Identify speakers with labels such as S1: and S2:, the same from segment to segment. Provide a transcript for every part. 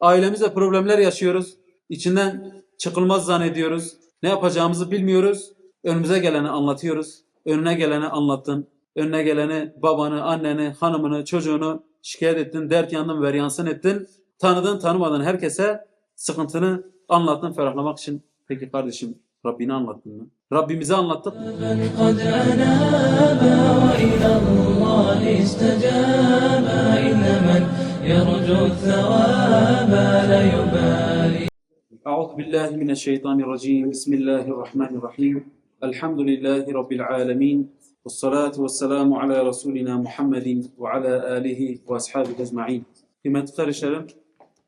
S1: Ailemizle problemler yaşıyoruz. İçinden çıkılmaz zannediyoruz. Ne yapacağımızı bilmiyoruz. Önümüze geleni anlatıyoruz. Önüne geleni anlattın. Önüne geleni babanı, anneni, hanımını, çocuğunu şikayet ettin. Dert yandın, veryansın ettin. Tanıdın, tanımadın herkese sıkıntını anlattın ferahlamak için. Peki kardeşim Rabbini anlattın mı? Rabbimizi anlattık.
S2: من قد أنابا وإلى الله استجابا إن من يرجو الثواب لا يبالي
S1: أعوذ بالله من الشيطان الرجيم بسم الله الرحمن الرحيم الحمد لله رب العالمين والصلاة والسلام على رسولنا Muhammed وعلى آله وأصحابه أجمعين Kıymetli kardeşlerim,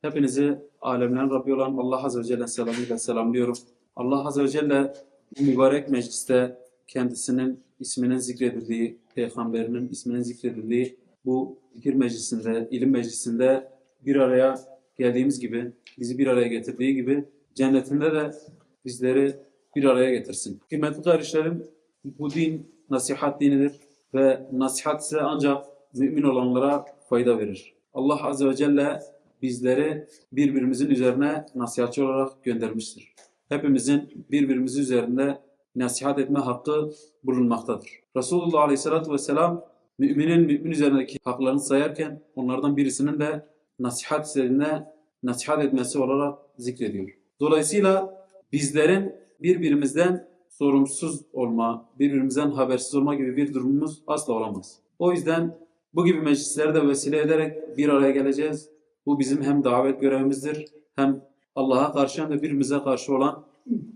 S1: hepinizi alemlerin Rabbi olan Allah Azze ve Celle selamıyla selamlıyorum. Allah Azze ve Celle bu mübarek mecliste kendisinin isminin zikredildiği, peygamberinin isminin zikredildiği bu zikir meclisinde, ilim meclisinde bir araya geldiğimiz gibi, bizi bir araya getirdiği gibi cennetinde de bizleri bir araya getirsin. Kıymetli kardeşlerim, bu din nasihat dinidir ve nasihat ise ancak mümin olanlara fayda verir. Allah Azze ve Celle bizleri birbirimizin üzerine nasihatçı olarak göndermiştir. Hepimizin birbirimizi üzerinde nasihat etme hakkı bulunmaktadır. Resulullah Aleyhisselatü Vesselam müminin mümin üzerindeki haklarını sayarken onlardan birisinin de nasihat istediğine nasihat etmesi olarak zikrediyor. Dolayısıyla bizlerin birbirimizden sorumsuz olma, birbirimizden habersiz olma gibi bir durumumuz asla olamaz. O yüzden bu gibi meclisleri de vesile ederek bir araya geleceğiz. Bu bizim hem davet görevimizdir hem Allah'a karşı hem de birbirimize karşı olan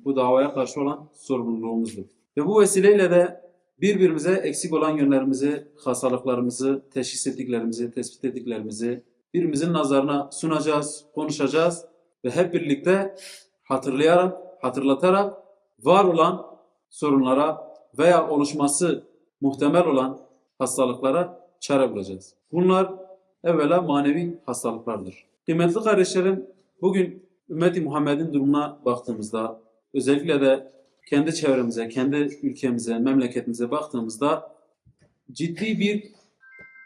S1: bu davaya karşı olan sorumluluğumuzdur. Ve bu vesileyle de birbirimize eksik olan yönlerimizi, hastalıklarımızı, teşhis ettiklerimizi, tespit ettiklerimizi birbirimizin nazarına sunacağız, konuşacağız ve hep birlikte hatırlayarak, hatırlatarak var olan sorunlara veya oluşması muhtemel olan hastalıklara çare bulacağız. Bunlar evvela manevi hastalıklardır. Kıymetli kardeşlerim, bugün ümmeti Muhammed'in durumuna baktığımızda, özellikle de kendi çevremize, kendi ülkemize, memleketimize baktığımızda ciddi bir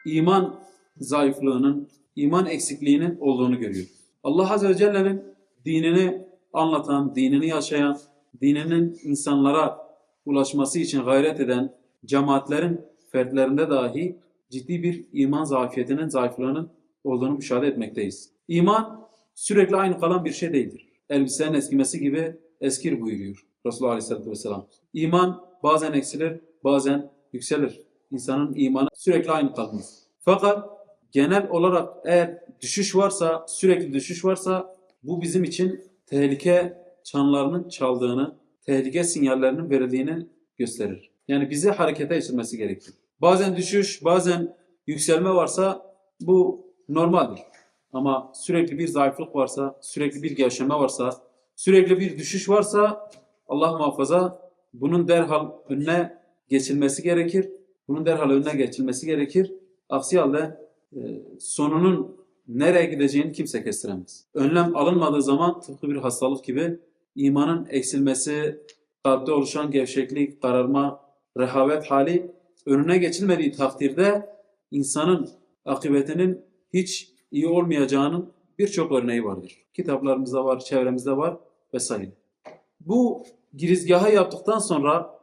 S1: iman zayıflığının, iman eksikliğinin olduğunu görüyoruz. Allah Azze ve Celle'nin dinini anlatan, dinini yaşayan, dininin insanlara ulaşması için gayret eden cemaatlerin fertlerinde dahi ciddi bir iman zafiyetinin, zayıflığının olduğunu müşahede etmekteyiz. İman sürekli aynı kalan bir şey değildir. Elbisenin eskimesi gibi eskir buyuruyor Resulullah Aleyhisselatü Vesselam. İman bazen eksilir, bazen yükselir. İnsanın imanı sürekli aynı kalmaz. Fakat genel olarak eğer düşüş varsa, sürekli düşüş varsa bu bizim için tehlike çanlarının çaldığını, tehlike sinyallerinin verildiğini gösterir. Yani bizi harekete geçirmesi gerekir. Bazen düşüş, bazen yükselme varsa bu normaldir. Ama sürekli bir zayıflık varsa, sürekli bir gevşeme varsa, sürekli bir düşüş varsa Allah muhafaza bunun derhal önüne geçilmesi gerekir. Bunun derhal önüne geçilmesi gerekir. Aksi halde e, sonunun nereye gideceğini kimse kestiremez. Önlem alınmadığı zaman tıpkı bir hastalık gibi imanın eksilmesi, kalpte oluşan gevşeklik, kararma, rehavet hali önüne geçilmediği takdirde insanın akıbetinin hiç iyi olmayacağının birçok örneği vardır. Kitaplarımızda var, çevremizde var vesaire. Bu girizgahı yaptıktan sonra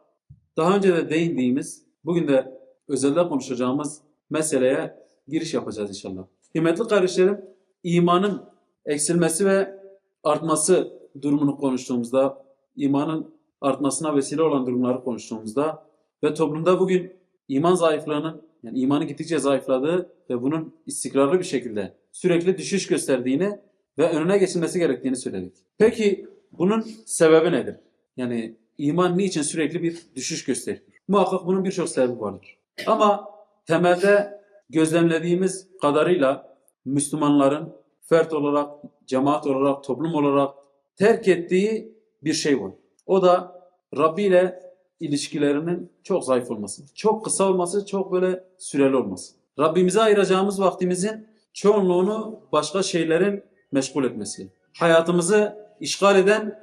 S1: daha önce de değindiğimiz, bugün de özelde konuşacağımız meseleye giriş yapacağız inşallah. Kıymetli kardeşlerim, imanın eksilmesi ve artması durumunu konuştuğumuzda, imanın artmasına vesile olan durumları konuştuğumuzda ve toplumda bugün iman zayıflığının, yani imanın gittikçe zayıfladığı ve bunun istikrarlı bir şekilde sürekli düşüş gösterdiğini ve önüne geçilmesi gerektiğini söyledik. Peki bunun sebebi nedir? Yani iman niçin sürekli bir düşüş gösterir? Muhakkak bunun birçok sebebi vardır. Ama temelde gözlemlediğimiz kadarıyla Müslümanların fert olarak, cemaat olarak, toplum olarak terk ettiği bir şey var. O da Rabbi ile ilişkilerinin çok zayıf olması. Çok kısa olması, çok böyle süreli olması. Rabbimize ayıracağımız vaktimizin çoğunluğunu başka şeylerin meşgul etmesi. Hayatımızı işgal eden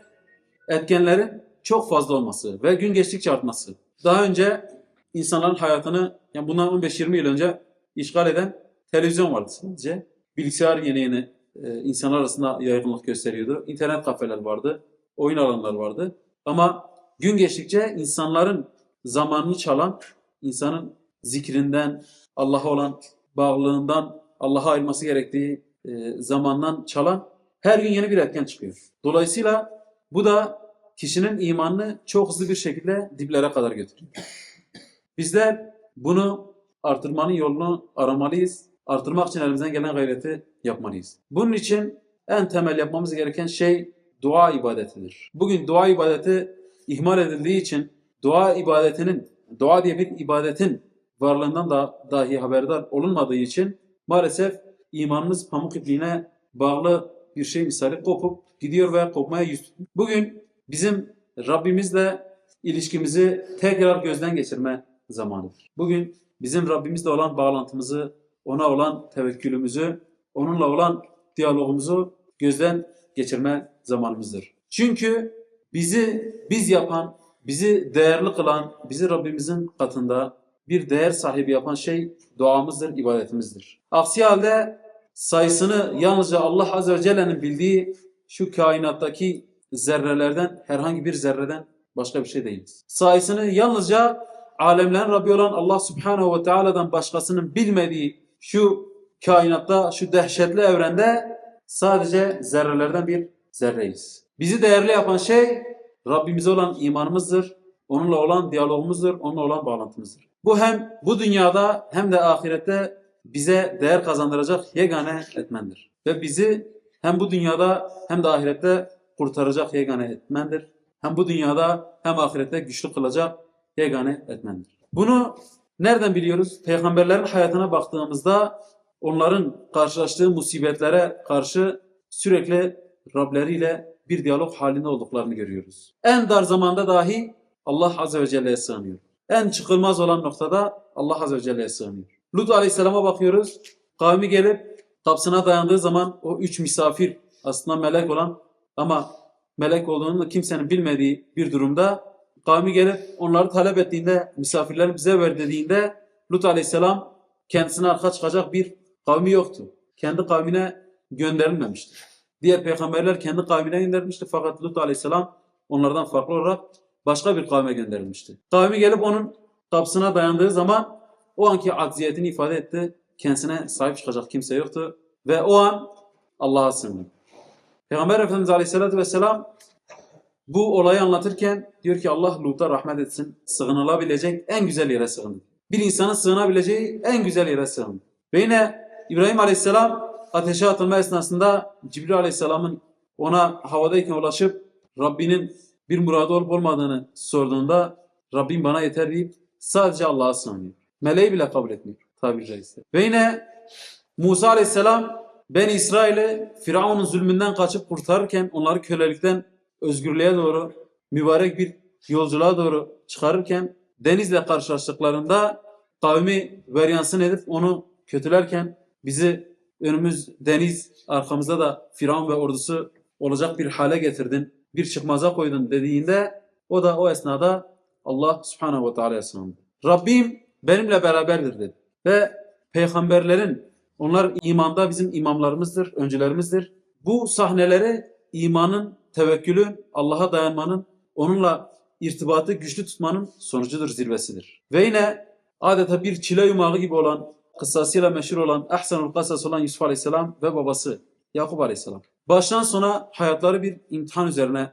S1: etkenlerin çok fazla olması ve gün geçtikçe artması. Daha önce insanların hayatını, yani bundan 15-20 yıl önce işgal eden televizyon vardı sadece. Bilgisayar yeni yeni e, insanlar arasında yaygınlık gösteriyordu. İnternet kafeler vardı, oyun alanları vardı. Ama gün geçtikçe insanların zamanını çalan, insanın zikrinden, Allah'a olan bağlılığından, Allah'a ayırması gerektiği e, zamandan çalan her gün yeni bir etken çıkıyor. Dolayısıyla bu da kişinin imanını çok hızlı bir şekilde diplere kadar götürüyor. Bizler bunu artırmanın yolunu aramalıyız. Artırmak için elimizden gelen gayreti yapmalıyız. Bunun için en temel yapmamız gereken şey dua ibadetidir. Bugün dua ibadeti ihmal edildiği için dua ibadetinin, dua diye bir ibadetin varlığından da dahi haberdar olunmadığı için maalesef imanımız pamuk ipliğine bağlı bir şey misali kopup gidiyor ve kopmaya yüz. Bugün bizim Rabbimizle ilişkimizi tekrar gözden geçirme zamanıdır. Bugün bizim Rabbimizle olan bağlantımızı, ona olan tevekkülümüzü, onunla olan diyalogumuzu gözden geçirme zamanımızdır. Çünkü bizi biz yapan, bizi değerli kılan, bizi Rabbimizin katında bir değer sahibi yapan şey duamızdır, ibadetimizdir. Aksi halde sayısını yalnızca Allah Azze ve Celle'nin bildiği şu kainattaki zerrelerden, herhangi bir zerreden başka bir şey değiliz. Sayısını yalnızca alemlerin Rabbi olan Allah Subhanahu ve Teala'dan başkasının bilmediği şu kainatta, şu dehşetli evrende sadece zerrelerden bir zerreyiz. Bizi değerli yapan şey Rabbimize olan imanımızdır, onunla olan diyalogumuzdur, onunla olan bağlantımızdır. Bu hem bu dünyada hem de ahirette bize değer kazandıracak yegane etmendir. Ve bizi hem bu dünyada hem de ahirette kurtaracak yegane etmendir. Hem bu dünyada hem ahirette güçlü kılacak yegane etmendir. Bunu nereden biliyoruz? Peygamberlerin hayatına baktığımızda onların karşılaştığı musibetlere karşı sürekli Rableriyle bir diyalog halinde olduklarını görüyoruz. En dar zamanda dahi Allah Azze ve Celle'ye sığınıyor. En çıkılmaz olan noktada Allah Azze ve Celle'ye sığınıyor. Lut Aleyhisselam'a bakıyoruz. Kavmi gelip kapısına dayandığı zaman o üç misafir aslında melek olan ama melek olduğunu kimsenin bilmediği bir durumda kavmi gelip onları talep ettiğinde misafirler bize ver dediğinde Lut Aleyhisselam kendisine arka çıkacak bir kavmi yoktu. Kendi kavmine gönderilmemişti. Diğer peygamberler kendi kavmine gönderilmişti fakat Lut Aleyhisselam onlardan farklı olarak başka bir kavme gönderilmişti. Kavmi gelip onun kapısına dayandığı zaman o anki acziyetini ifade etti. Kendisine sahip çıkacak kimse yoktu. Ve o an Allah'a sığındı. Peygamber Efendimiz Aleyhisselatü Vesselam bu olayı anlatırken diyor ki Allah Lut'a rahmet etsin. Sığınılabilecek en güzel yere sığındı. Bir insanın sığınabileceği en güzel yere sığındı. Ve yine İbrahim Aleyhisselam ateşe atılma esnasında Cibril Aleyhisselam'ın ona havadayken ulaşıp Rabbinin bir muradı olup olmadığını sorduğunda Rabbim bana yeter deyip sadece Allah'a sığınıyor. Meleği bile kabul etmiyor tabiri caizse. Ve yine Musa Aleyhisselam Ben İsrail'i Firavun'un zulmünden kaçıp kurtarırken onları kölelikten özgürlüğe doğru mübarek bir yolculuğa doğru çıkarırken denizle karşılaştıklarında kavmi veryansın edip onu kötülerken bizi önümüz deniz arkamızda da Firavun ve ordusu olacak bir hale getirdin. Bir çıkmaza koydun dediğinde o da o esnada Allah subhanehu ve teala'ya sığındı. Rabbim benimle beraberdir dedi. Ve peygamberlerin onlar imanda bizim imamlarımızdır, öncülerimizdir. Bu sahneleri imanın, tevekkülün, Allah'a dayanmanın, onunla irtibatı güçlü tutmanın sonucudur, zirvesidir. Ve yine adeta bir çile yumağı gibi olan, kıssasıyla meşhur olan, Ahsanul Kasas olan Yusuf Aleyhisselam ve babası Yakup Aleyhisselam. Baştan sona hayatları bir imtihan üzerine.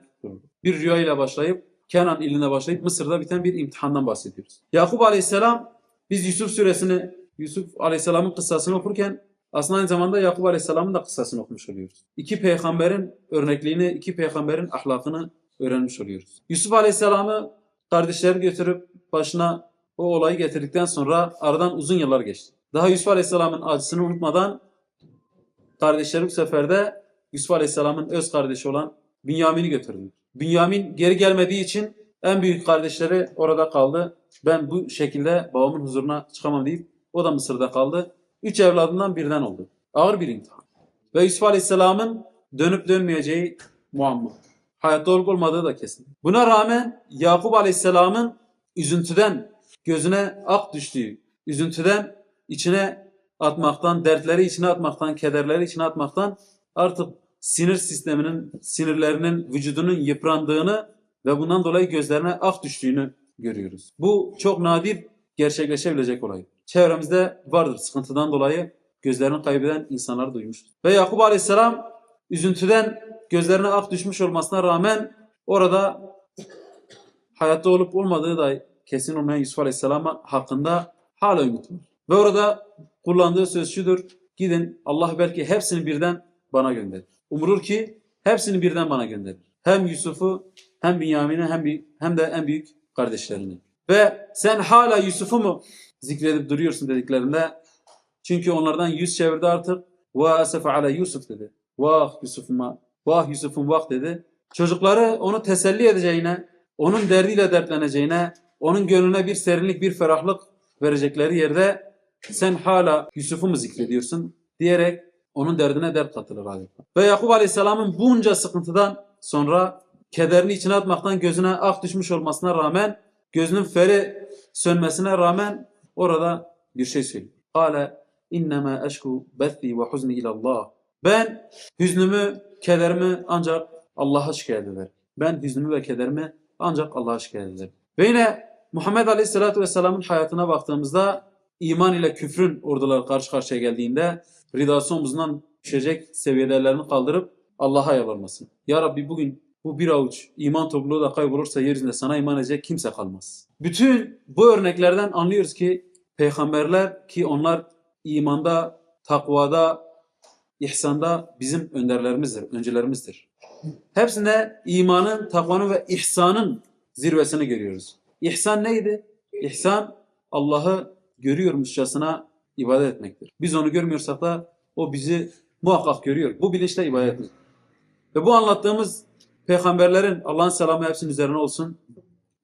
S1: Bir rüya ile başlayıp Kenan iline başlayıp Mısır'da biten bir imtihandan bahsediyoruz. Yakup Aleyhisselam biz Yusuf suresini Yusuf Aleyhisselam'ın kıssasını okurken aslında aynı zamanda Yakup Aleyhisselam'ın da kıssasını okumuş oluyoruz. İki peygamberin örnekliğini, iki peygamberin ahlakını öğrenmiş oluyoruz. Yusuf Aleyhisselam'ı kardeşleri götürüp başına o olayı getirdikten sonra aradan uzun yıllar geçti. Daha Yusuf Aleyhisselam'ın acısını unutmadan kardeşleri bu sefer Yusuf Aleyhisselam'ın öz kardeşi olan Bünyamin'i götürdü. Bünyamin geri gelmediği için en büyük kardeşleri orada kaldı. Ben bu şekilde babamın huzuruna çıkamam deyip o da Mısır'da kaldı. Üç evladından birden oldu. Ağır bir imtihan. Ve Yusuf Aleyhisselam'ın dönüp dönmeyeceği muamma. Hayatta olup olmadığı da kesin. Buna rağmen Yakup Aleyhisselam'ın üzüntüden gözüne ak düştüğü, üzüntüden içine atmaktan, dertleri içine atmaktan, kederleri içine atmaktan artık sinir sisteminin, sinirlerinin, vücudunun yıprandığını ve bundan dolayı gözlerine ak düştüğünü görüyoruz. Bu çok nadir gerçekleşebilecek olay. Çevremizde vardır sıkıntıdan dolayı gözlerini kaybeden insanlar duymuşuz. Ve Yakup Aleyhisselam üzüntüden gözlerine ak düşmüş olmasına rağmen orada hayatta olup olmadığı da kesin olmayan Yusuf Aleyhisselam hakkında hala ümit var. Ve orada kullandığı söz şudur. Gidin Allah belki hepsini birden bana gönderir. Umulur ki hepsini birden bana gönderir. Hem Yusuf'u hem Binyamin'i hem, hem de en büyük kardeşlerini. Ve sen hala Yusuf'u mu zikredip duruyorsun dediklerinde çünkü onlardan yüz çevirdi artık. Ve esefe ala Yusuf dedi. Vah Yusuf'uma, vah Yusuf'um vah dedi. Çocukları onu teselli edeceğine, onun derdiyle dertleneceğine, onun gönlüne bir serinlik, bir ferahlık verecekleri yerde sen hala Yusuf'u mu zikrediyorsun diyerek onun derdine dert katılır adeta. Ve Yakup Aleyhisselam'ın bunca sıkıntıdan sonra kederini içine atmaktan gözüne ak düşmüş olmasına rağmen gözünün feri sönmesine rağmen orada bir şey söylüyor. Kale innema eşku bethi ve huzni ilallah. Ben hüznümü, kederimi ancak Allah'a şikayet ederim. Ben hüznümü ve kederimi ancak Allah'a şikayet ederim. Ve yine Muhammed Aleyhisselatü Vesselam'ın hayatına baktığımızda iman ile küfrün orduları karşı karşıya geldiğinde ridası omuzundan düşecek seviyede ellerini kaldırıp Allah'a yalvarması. Ya Rabbi bugün bu bir avuç iman topluluğu da kaybolursa yeryüzünde sana iman edecek kimse kalmaz. Bütün bu örneklerden anlıyoruz ki peygamberler ki onlar imanda, takvada, ihsanda bizim önderlerimizdir, öncülerimizdir. Hepsinde imanın, takvanın ve ihsanın zirvesini görüyoruz. İhsan neydi? İhsan Allah'ı görüyormuşçasına ibadet etmektir. Biz onu görmüyorsak da o bizi muhakkak görüyor. Bu bilinçle ibadet etmek. Ve bu anlattığımız peygamberlerin Allah'ın selamı hepsinin üzerine olsun.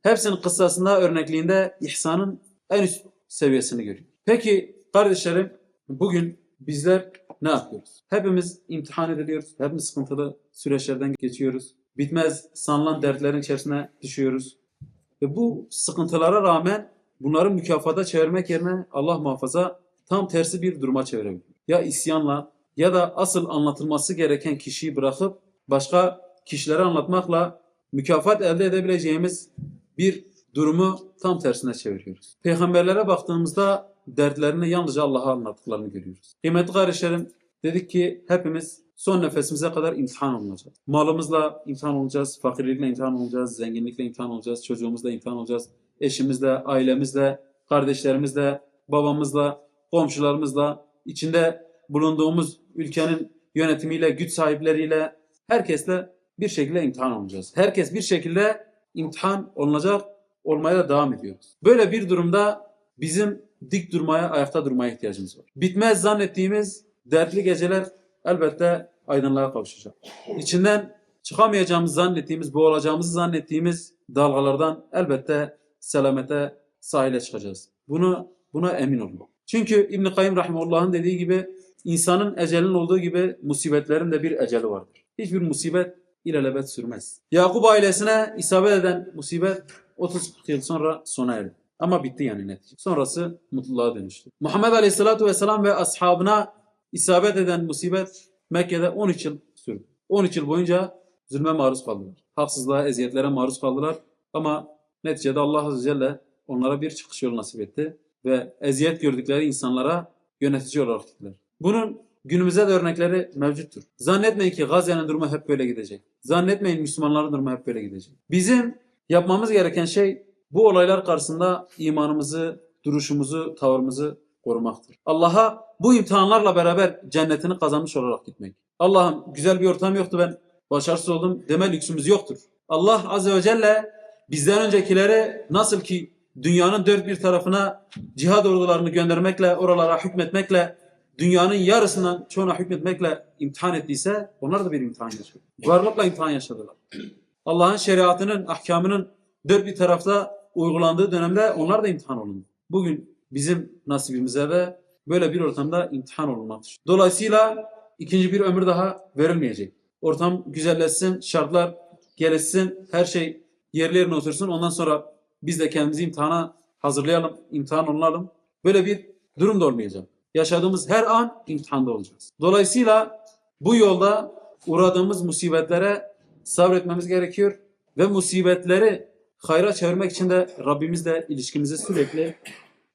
S1: Hepsinin kıssasında, örnekliğinde ihsanın en üst seviyesini görüyor. Peki kardeşlerim bugün bizler ne yapıyoruz? Hepimiz imtihan ediliyoruz. Hepimiz sıkıntılı süreçlerden geçiyoruz. Bitmez sanılan dertlerin içerisine düşüyoruz. Ve bu sıkıntılara rağmen bunları mükafata çevirmek yerine Allah muhafaza tam tersi bir duruma çevirebilir. Ya isyanla ya da asıl anlatılması gereken kişiyi bırakıp başka kişilere anlatmakla mükafat elde edebileceğimiz bir durumu tam tersine çeviriyoruz. Peygamberlere baktığımızda dertlerini yalnızca Allah'a anlattıklarını görüyoruz. Kıymetli kardeşlerim dedik ki hepimiz son nefesimize kadar imtihan olacağız. Malımızla imtihan olacağız, fakirlikle imtihan olacağız, zenginlikle imtihan olacağız, çocuğumuzla imtihan olacağız, eşimizle, ailemizle, kardeşlerimizle, babamızla, komşularımızla, içinde bulunduğumuz ülkenin yönetimiyle, güç sahipleriyle, herkesle bir şekilde imtihan olacağız. Herkes bir şekilde imtihan olunacak, olmaya da devam ediyoruz. Böyle bir durumda bizim dik durmaya, ayakta durmaya ihtiyacımız var. Bitmez zannettiğimiz dertli geceler elbette aydınlığa kavuşacak. İçinden çıkamayacağımızı zannettiğimiz, boğulacağımızı zannettiğimiz dalgalardan elbette selamete, sahile çıkacağız. Bunu buna emin olun. Çünkü İbn Kayyim rahimehullah'ın dediği gibi insanın ecelinin olduğu gibi musibetlerin de bir eceli vardır. Hiçbir musibet ilelebet sürmez. Yakup ailesine isabet eden musibet 30 yıl sonra sona erdi. Ama bitti yani netice. Sonrası mutluluğa dönüştü. Muhammed Aleyhisselatü Vesselam ve ashabına isabet eden musibet Mekke'de 13 yıl sürdü. 13 yıl boyunca zulme maruz kaldılar. Haksızlığa, eziyetlere maruz kaldılar. Ama neticede Allah Azze ve Celle onlara bir çıkış yolu nasip etti. Ve eziyet gördükleri insanlara yönetici olarak gittiler. Bunun günümüzde de örnekleri mevcuttur. Zannetmeyin ki Gazze'nin durumu hep böyle gidecek. Zannetmeyin Müslümanların durumu hep böyle gidecek. Bizim yapmamız gereken şey bu olaylar karşısında imanımızı, duruşumuzu, tavırımızı korumaktır. Allah'a bu imtihanlarla beraber cennetini kazanmış olarak gitmek. Allah'ım güzel bir ortam yoktu ben başarısız oldum deme lüksümüz yoktur. Allah Azze ve Celle bizden öncekileri nasıl ki dünyanın dört bir tarafına cihad ordularını göndermekle, oralara hükmetmekle, dünyanın yarısından çoğuna hükmetmekle imtihan ettiyse onlar da bir imtihan yaşadı. Varlıkla imtihan yaşadılar. Allah'ın şeriatının, ahkamının dört bir tarafta uygulandığı dönemde onlar da imtihan olundu. Bugün bizim nasibimize de böyle bir ortamda imtihan olunmaktır. Dolayısıyla ikinci bir ömür daha verilmeyecek. Ortam güzelleşsin, şartlar gelişsin, her şey yerli yerine otursun. Ondan sonra biz de kendimizi imtihana hazırlayalım, imtihan olunalım. Böyle bir durum da olmayacak. Yaşadığımız her an imtihanda olacağız. Dolayısıyla Bu yolda uğradığımız musibetlere sabretmemiz gerekiyor ve musibetleri hayra çevirmek için de Rabbimizle ilişkimizi sürekli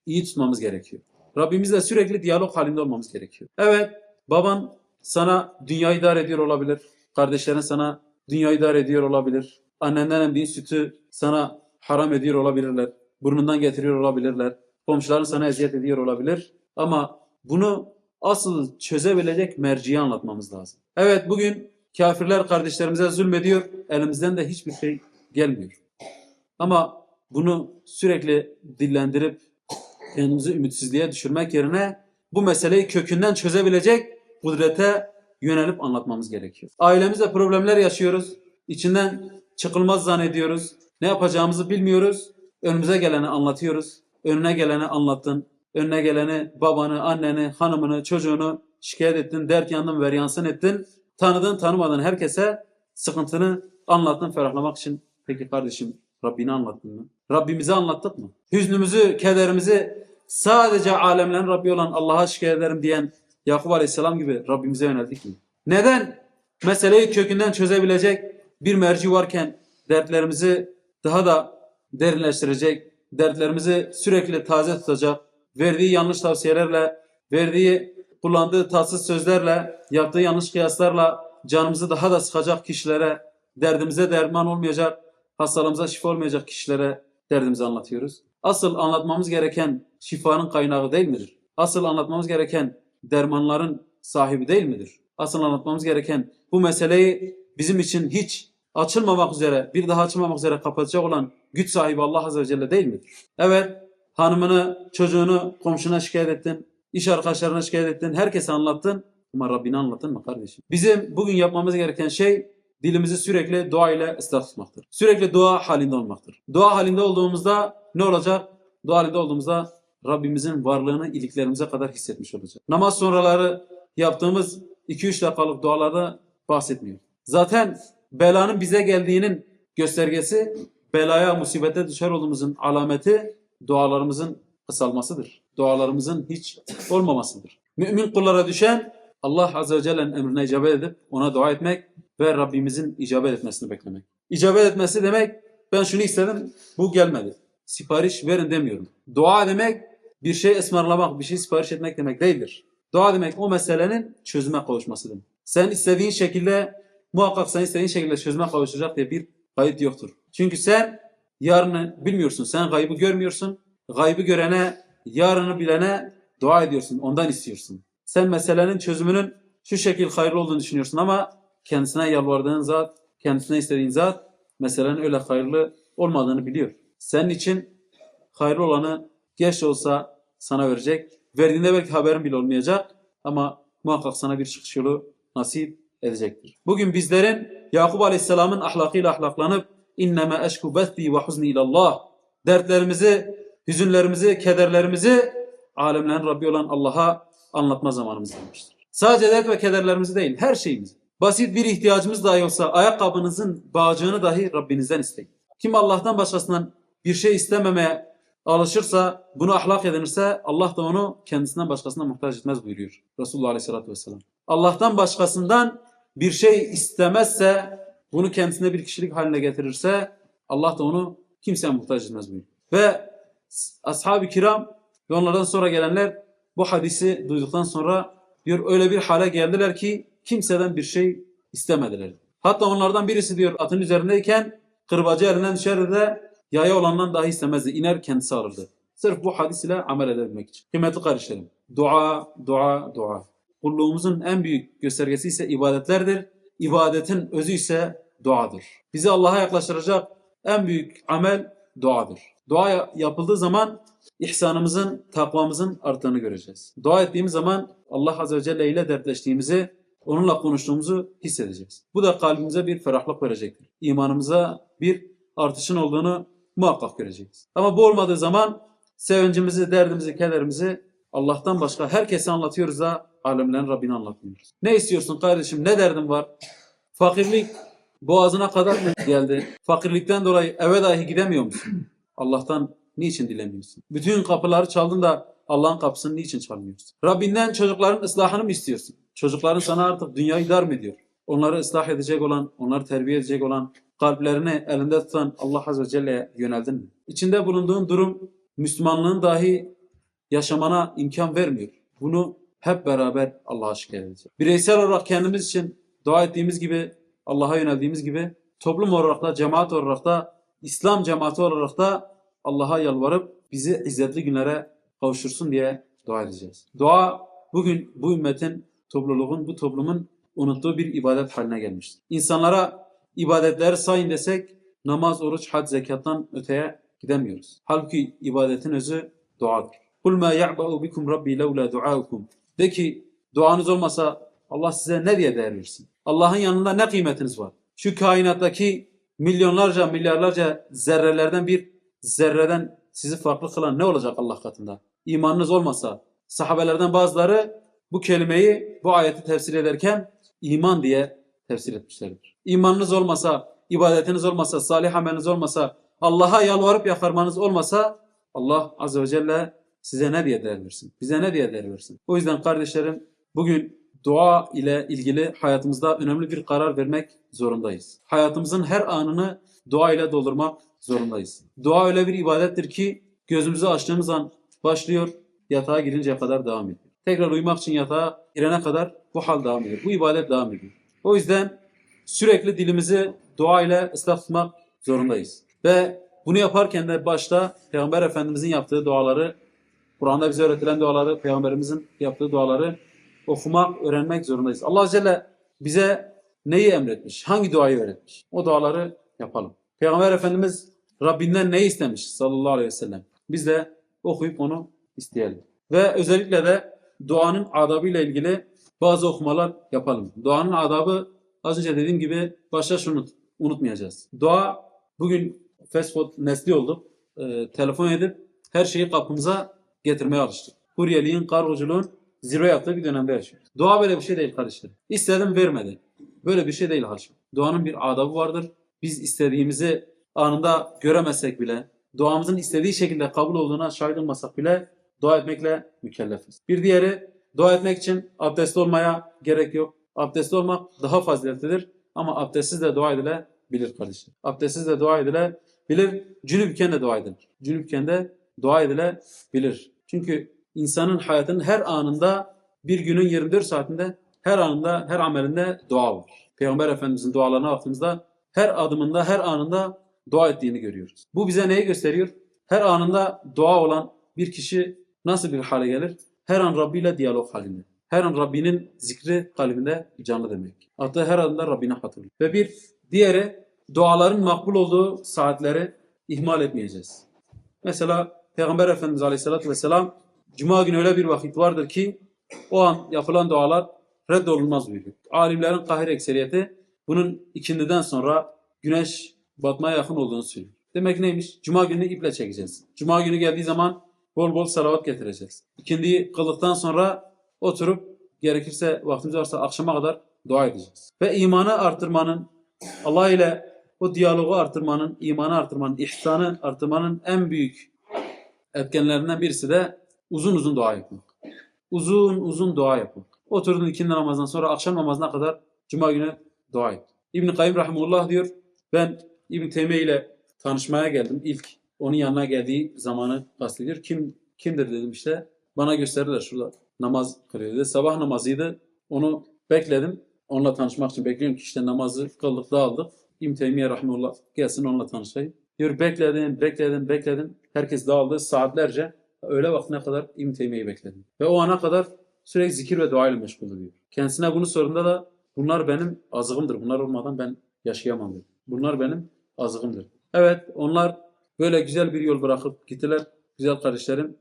S1: iyi tutmamız gerekiyor. Rabbimizle sürekli diyalog halinde olmamız gerekiyor. Evet, baban sana dünya idare ediyor olabilir. Kardeşlerin sana dünya idare ediyor olabilir. Annenden emdiğin sütü sana haram ediyor olabilirler. Burnundan getiriyor olabilirler. Komşuların sana eziyet ediyor olabilir. Ama bunu asıl çözebilecek merciyi anlatmamız lazım. Evet bugün kafirler kardeşlerimize zulmediyor. Elimizden de hiçbir şey gelmiyor. Ama bunu sürekli dillendirip kendimizi ümitsizliğe düşürmek yerine bu meseleyi kökünden çözebilecek kudrete yönelip anlatmamız gerekiyor. Ailemizde problemler yaşıyoruz. İçinden çıkılmaz zannediyoruz. Ne yapacağımızı bilmiyoruz. Önümüze geleni anlatıyoruz. Önüne geleni anlattın. Önüne geleni babanı, anneni, hanımını, çocuğunu şikayet ettin. Dert yandım ver yansın ettin. Tanıdığın tanımadığın herkese sıkıntını anlattın ferahlamak için. Peki kardeşim Rabbini anlattın mı? Rabbimize anlattık mı? Hüznümüzü, kederimizi sadece alemlerin Rabbi olan Allah'a şikayet ederim diyen Yakup Aleyhisselam gibi Rabbimize yöneldik mi? Neden? Meseleyi kökünden çözebilecek bir merci varken dertlerimizi daha da derinleştirecek, dertlerimizi sürekli taze tutacak, verdiği yanlış tavsiyelerle, verdiği kullandığı tatsız sözlerle, yaptığı yanlış kıyaslarla canımızı daha da sıkacak kişilere, derdimize derman olmayacak, hastalığımıza şifa olmayacak kişilere derdimizi anlatıyoruz. Asıl anlatmamız gereken şifanın kaynağı değil midir? Asıl anlatmamız gereken dermanların sahibi değil midir? Asıl anlatmamız gereken bu meseleyi bizim için hiç açılmamak üzere, bir daha açılmamak üzere kapatacak olan güç sahibi Allah Azze ve Celle değil midir? Evet, hanımını, çocuğunu, komşuna şikayet ettin, iş arkadaşlarına şikayet ettin, herkese anlattın ama Rabbini anlattın mı kardeşim? Bizim bugün yapmamız gereken şey dilimizi sürekli dua ile ıslah tutmaktır. Sürekli dua halinde olmaktır. Dua halinde olduğumuzda ne olacak? Dua halinde olduğumuzda Rabbimizin varlığını iliklerimize kadar hissetmiş olacak. Namaz sonraları yaptığımız 2-3 dakikalık dualarda bahsetmiyor. Zaten belanın bize geldiğinin göstergesi belaya, musibete düşer olduğumuzun alameti dualarımızın kısalmasıdır. Dualarımızın hiç olmamasıdır. Mümin kullara düşen Allah Azze ve Celle'nin emrine icabet edip ona dua etmek ve Rabbimizin icabet etmesini beklemek. İcabet etmesi demek ben şunu istedim bu gelmedi. Sipariş verin demiyorum. Dua demek bir şey ısmarlamak, bir şey sipariş etmek demek değildir. Dua demek o meselenin çözüme kavuşması. Sen istediğin şekilde muhakkak sen istediğin şekilde çözüme kavuşacak diye bir kayıt yoktur. Çünkü sen yarını bilmiyorsun. Sen gaybı görmüyorsun. Gaybı görene, yarını bilene dua ediyorsun. Ondan istiyorsun. Sen meselenin çözümünün şu şekil hayırlı olduğunu düşünüyorsun ama kendisine yalvardığın zat, kendisine istediğin zat meselenin öyle hayırlı olmadığını biliyor. Senin için hayırlı olanı geç olsa sana verecek. Verdiğinde belki haberin bile olmayacak ama muhakkak sana bir çıkış yolu nasip edecektir. Bugün bizlerin Yakup Aleyhisselam'ın ahlakıyla ahlaklanıp inneme eşku bethi ve huzni ilallah dertlerimizi, hüzünlerimizi, kederlerimizi alemlerin Rabbi olan Allah'a anlatma zamanımız gelmiştir. Sadece dert ve kederlerimizi değil, her şeyimizi. Basit bir ihtiyacımız dahi olsa ayakkabınızın bağcığını dahi Rabbinizden isteyin. Kim Allah'tan başkasından bir şey istememeye alışırsa, bunu ahlak edinirse Allah da onu kendisinden başkasına muhtaç etmez buyuruyor Resulullah Aleyhisselatü Vesselam. Allah'tan başkasından bir şey istemezse, bunu kendisine bir kişilik haline getirirse Allah da onu kimseye muhtaç etmez buyuruyor. Ve ashab-ı kiram ve onlardan sonra gelenler bu hadisi duyduktan sonra diyor öyle bir hale geldiler ki kimseden bir şey istemediler. Hatta onlardan birisi diyor atın üzerindeyken kırbacı elinden düşerdi de yaya olandan dahi istemezdi. İner kendisi alırdı. Sırf bu hadis ile amel edebilmek için. Kıymetli kardeşlerim. Dua, dua, dua. Kulluğumuzun en büyük göstergesi ise ibadetlerdir. İbadetin özü ise duadır. Bizi Allah'a yaklaştıracak en büyük amel duadır. Dua yapıldığı zaman ihsanımızın, takvamızın arttığını göreceğiz. Dua ettiğimiz zaman Allah Azze ve Celle ile dertleştiğimizi, onunla konuştuğumuzu hissedeceğiz. Bu da kalbimize bir ferahlık verecektir. İmanımıza bir artışın olduğunu muhakkak göreceğiz. Ama bu olmadığı zaman sevincimizi, derdimizi, kederimizi Allah'tan başka herkese anlatıyoruz da alemlerin Rabbini anlatmıyoruz. Ne istiyorsun kardeşim? Ne derdin var? Fakirlik boğazına kadar mı geldi? Fakirlikten dolayı eve dahi gidemiyor musun? Allah'tan niçin dilemiyorsun? Bütün kapıları çaldın da Allah'ın kapısını niçin çalmıyorsun? Rabbinden çocukların ıslahını mı istiyorsun? Çocukların sana artık dünyayı dar mı ediyor? Onları ıslah edecek olan, onları terbiye edecek olan, kalplerini elinde tutan Allah Azze ve Celle'ye yöneldin mi? İçinde bulunduğun durum Müslümanlığın dahi yaşamana imkan vermiyor. Bunu hep beraber Allah'a şükür edeceğiz. Bireysel olarak kendimiz için dua ettiğimiz gibi, Allah'a yöneldiğimiz gibi, toplum olarak da, cemaat olarak da, İslam cemaati olarak da Allah'a yalvarıp bizi izzetli günlere kavuştursun diye dua edeceğiz. Dua bugün bu ümmetin, topluluğun, bu toplumun unuttuğu bir ibadet haline gelmiştir. İnsanlara ibadetleri sayın desek namaz, oruç, hac, zekattan öteye gidemiyoruz. Halbuki ibadetin özü duadır. Kul ma ya'ba'u bikum rabbi levla duaukum. De ki duanız olmasa Allah size ne diye değer versin? Allah'ın yanında ne kıymetiniz var? Şu kainattaki milyonlarca, milyarlarca zerrelerden bir zerreden sizi farklı kılan ne olacak Allah katında? İmanınız olmasa sahabelerden bazıları bu kelimeyi, bu ayeti tefsir ederken iman diye tefsir etmişlerdir. İmanınız olmasa, ibadetiniz olmasa, salih ameliniz olmasa, Allah'a yalvarıp yakarmanız olmasa Allah Azze ve Celle size ne diye değer versin? Bize ne diye değer versin? O yüzden kardeşlerim bugün dua ile ilgili hayatımızda önemli bir karar vermek zorundayız. Hayatımızın her anını dua ile doldurmak zorundayız. Dua öyle bir ibadettir ki gözümüzü açtığımız an başlıyor, yatağa girinceye kadar devam ediyor. Tekrar uyumak için yatağa girene kadar bu hal devam ediyor. Bu ibadet devam ediyor. O yüzden sürekli dilimizi dua ile ıslah tutmak zorundayız. Ve bunu yaparken de başta Peygamber Efendimizin yaptığı duaları, Kur'an'da bize öğretilen duaları, Peygamberimizin yaptığı duaları okumak, öğrenmek zorundayız. Allah Celle bize neyi emretmiş, hangi duayı öğretmiş? O duaları yapalım. Peygamber Efendimiz Rabbinden neyi istemiş sallallahu aleyhi ve sellem? Biz de okuyup onu isteyelim. Ve özellikle de duanın adabıyla ilgili bazı okumalar yapalım. Duanın adabı az önce dediğim gibi başta şunu unutmayacağız. Dua bugün fast food nesli olduk. Ee, telefon edip her şeyi kapımıza getirmeye alıştık. Kuryeliğin, kargoculuğun zirve yaptığı bir dönemde yaşıyoruz. Dua böyle bir şey değil kardeşlerim. İstedim vermedi. Böyle bir şey değil haşim. Duanın bir adabı vardır. Biz istediğimizi anında göremezsek bile, duamızın istediği şekilde kabul olduğuna şahit olmasak bile dua etmekle mükellefiz. Bir diğeri dua etmek için abdestli olmaya gerek yok. Abdestli olmak daha faziletlidir ama abdestsiz de dua edilebilir kardeşim. Abdestsiz de dua edilebilir. Cünüpken de dua edilir. Cünüpken de dua edilebilir. Çünkü insanın hayatının her anında bir günün 24 saatinde her anında her amelinde dua var. Peygamber Efendimizin dualarına baktığımızda her adımında her anında dua ettiğini görüyoruz. Bu bize neyi gösteriyor? Her anında dua olan bir kişi nasıl bir hale gelir? Her an Rabbi ile diyalog halinde. Her an Rabbinin zikri kalbinde canlı demek. Hatta her adımda Rabbine hatırlıyor. Ve bir diğeri duaların makbul olduğu saatleri ihmal etmeyeceğiz. Mesela Peygamber Efendimiz Aleyhisselatü Vesselam Cuma günü öyle bir vakit vardır ki o an yapılan dualar reddolunmaz buyuruyor. Alimlerin kahir ekseriyeti bunun ikindiden sonra güneş batmaya yakın olduğunu söylüyor. Demek neymiş? Cuma günü iple çekeceğiz. Cuma günü geldiği zaman bol bol salavat getireceğiz. İkindiyi kıldıktan sonra oturup gerekirse vaktimiz varsa akşama kadar dua edeceğiz. Ve imanı artırmanın, Allah ile o diyalogu artırmanın, imanı artırmanın, ihsanı artırmanın en büyük etkenlerinden birisi de uzun uzun dua yapmak. Uzun uzun dua yapmak. Oturdun ikindi namazdan sonra akşam namazına kadar cuma günü dua et. İbn-i Kayyum Rahimullah diyor, ben İbn Teymiye ile tanışmaya geldim. İlk onun yanına geldiği zamanı kastediyor. Kim kimdir dedim işte. Bana gösterdiler şurada namaz kılıyor dedi. Sabah namazıydı. Onu bekledim. Onunla tanışmak için bekliyorum ki işte namazı kıldık dağıldık. İbn Teymiye Rahimullah gelsin onunla tanışayım. Diyor bekledim, bekledim, bekledim. Herkes dağıldı saatlerce. Öğle vaktine kadar İbn Teymiye'yi bekledim. Ve o ana kadar sürekli zikir ve dua ile meşgul oluyor. Kendisine bunu sorduğunda da bunlar benim azığımdır. Bunlar olmadan ben yaşayamam dedi. Bunlar benim azığımdır. Evet onlar böyle güzel bir yol bırakıp gittiler. Güzel kardeşlerim.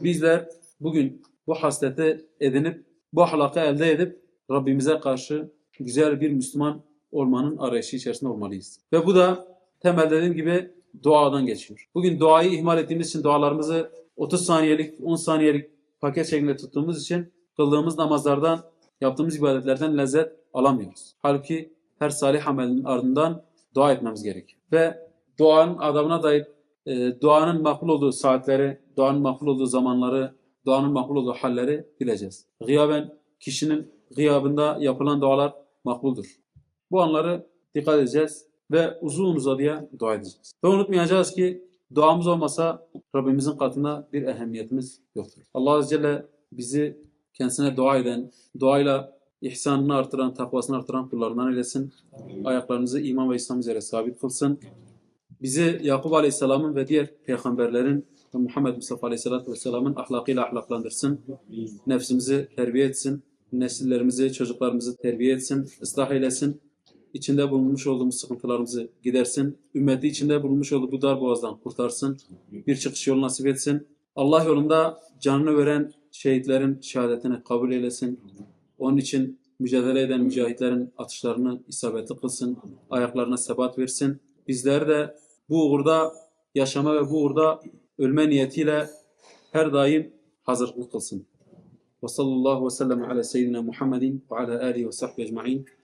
S1: Bizler bugün bu hasleti edinip bu ahlakı elde edip Rabbimize karşı güzel bir Müslüman olmanın arayışı içerisinde olmalıyız. Ve bu da temel dediğim gibi duadan geçiyor. Bugün duayı ihmal ettiğimiz için dualarımızı 30 saniyelik, 10 saniyelik paket şeklinde tuttuğumuz için kıldığımız namazlardan, yaptığımız ibadetlerden lezzet alamıyoruz. Halbuki her salih amelin ardından dua etmemiz gerekiyor. Ve duanın adabına dair e, duanın makbul olduğu saatleri, duanın makbul olduğu zamanları, duanın makbul olduğu halleri bileceğiz. Gıyaben kişinin gıyabında yapılan dualar makbuldür. Bu anları dikkat edeceğiz ve uzun uzadıya dua edeceğiz. Ve unutmayacağız ki duamız olmasa Rabbimizin katında bir ehemmiyetimiz yoktur. Allah Azze Celle bizi kendisine dua eden, duayla ihsanını artıran, takvasını artıran kullarından eylesin. Ayaklarınızı iman ve İslam üzere sabit kılsın. Bizi Yakup Aleyhisselam'ın ve diğer peygamberlerin ve Muhammed Mustafa Aleyhisselatü Vesselam'ın ahlakıyla ahlaklandırsın. Nefsimizi terbiye etsin. Nesillerimizi, çocuklarımızı terbiye etsin. ıslah eylesin. İçinde bulunmuş olduğumuz sıkıntılarımızı gidersin. Ümmeti içinde bulunmuş olduğu bu dar boğazdan kurtarsın. Bir çıkış yolu nasip etsin. Allah yolunda canını veren şehitlerin şehadetini kabul eylesin. Onun için mücadele eden mücahitlerin atışlarını isabetli kılsın. Ayaklarına sebat versin. Bizler de bu uğurda yaşama ve bu uğurda ölme niyetiyle her daim hazırlık kılsın. Ve sallallahu ve sellem ala seyyidina Muhammedin ve ala alihi ve sahbihi ecma'in.